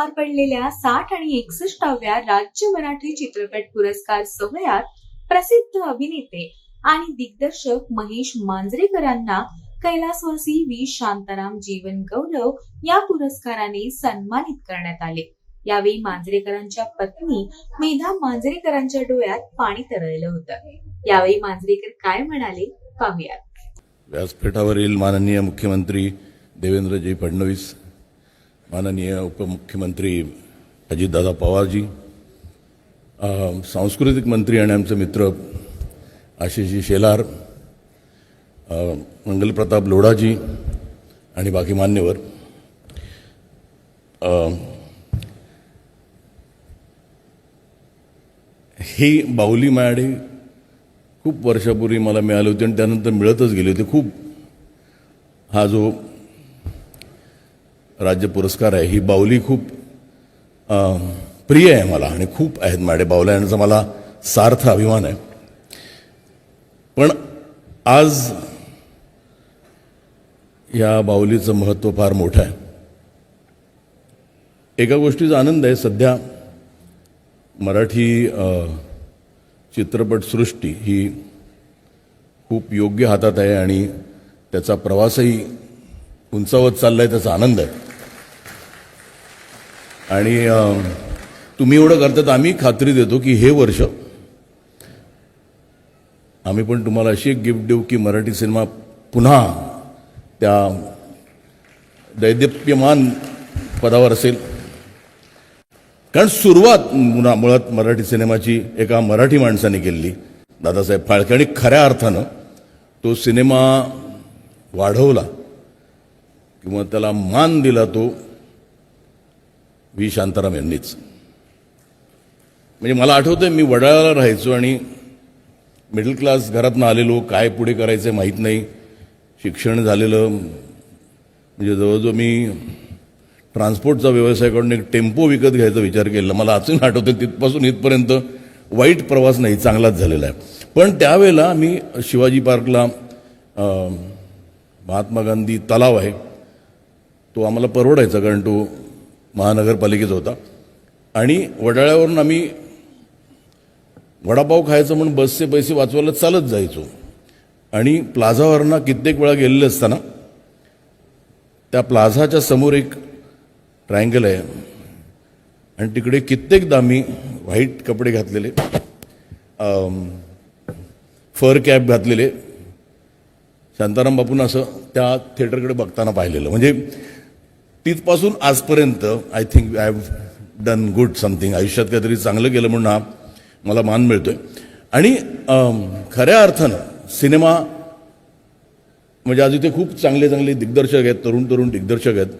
पार पडलेल्या साठ आणि एकसष्टाव्या राज्य मराठी चित्रपट पुरस्कार सोहळ्यात प्रसिद्ध अभिनेते आणि दिग्दर्शक महेश मांजरेकरांना कैलासवासी व्ही. शांताराम जीवन गौरव या पुरस्काराने सन्मानित करण्यात आले. यावेळी मांजरेकरांच्या पत्नी मेधा मांजरेकरांच्या डोळ्यात पाणी तरळलं होतं. यावेळी मांजरेकर काय म्हणाले पाहूयात. व्यासपीठावरील माननीय मुख्यमंत्री देवेंद्रजी फडणवीस माननीय उपमुख्यमंत्री अजितदादा पवारजी सांस्कृतिक मंत्री आणि आमचे मित्र आशिषजी शेलार मंगलप्रताप लोढाजी आणि बाकी मान्यवर. ही बाहुली मायाडी खूप वर्षापूर्वी मला मिळाली होती आणि त्यानंतर मिळतच गेली होती. खूप हा जो राज्य पुरस्कार आहे. ही बाऊली खूप प्रिय आहे मला आणि खूप आहेत माडे बाहुल्या यांचा मला सार्थ अभिमान आहे. पण आज या बाऊलीचं महत्त्व फार मोठं आहे. एका गोष्टीचा आनंद आहे. सध्या मराठी चित्रपटसृष्टी ही खूप योग्य हातात आहे आणि त्याचा प्रवासही उंचावत चालला आहे त्याचा आनंद आहे. आणि तुम्ही एवढं करतात आम्ही खात्री देतो की हे वर्ष आम्ही पण तुम्हाला अशी एक गिफ्ट देऊ की मराठी सिनेमा पुन्हा त्या दैदिप्यमान पदावर असेल. कारण सुरुवात मुना मुळात मराठी सिनेमाची एका मराठी माणसाने केलेली दादासाहेब फाळके. आणि खऱ्या अर्थानं तो सिनेमा वाढवला किंवा त्याला मान दिला तो व्ही. शांताराम यांनीच. म्हणजे मला आठवतं मी वडाळ्याला राहायचो आणि मिडल क्लास घरातनं आलेलो. काय पुढे करायचं माहीत नाही. शिक्षण झालेलं. म्हणजे जवळजवळ मी ट्रान्सपोर्टचा व्यवसाय करून एक टेम्पो विकत घ्यायचा विचार केला मला अजून आठवतं तिथपासून इथपर्यंत वाईट प्रवास नाही चांगलाच झालेला आहे. पण त्यावेळेला मी शिवाजी पार्कला महात्मा गांधी तलाव आहे. तो आम्हाला परवडायचा कारण तो महानगरपालिकेचा होता. आणि वडाळ्यावरून आम्ही वडापाव खायचं म्हणून बसचे पैसे वाचवायला चालत जायचो. आणि प्लाझावरनं कित्येक वेळा गेलेले असताना त्या प्लाझाच्या समोर एक ट्रायंगल आहे. आणि तिकडे कित्येकदा मी व्हाईट कपडे घातलेले फर कॅप घातलेले. शांताराम बापून असं त्या थिएटरकडे बघताना पाहिलेलं. म्हणजे तिथपासून आजपर्यंत I think I have done good something आयुष्यात काहीतरी चांगलं केलं म्हणून हा मला मान मिळतोय. आणि खऱ्या अर्थानं सिनेमा म्हणजे आज इथे खूप चांगले चांगले दिग्दर्शक आहेत तरुण तरुण दिग्दर्शक आहेत.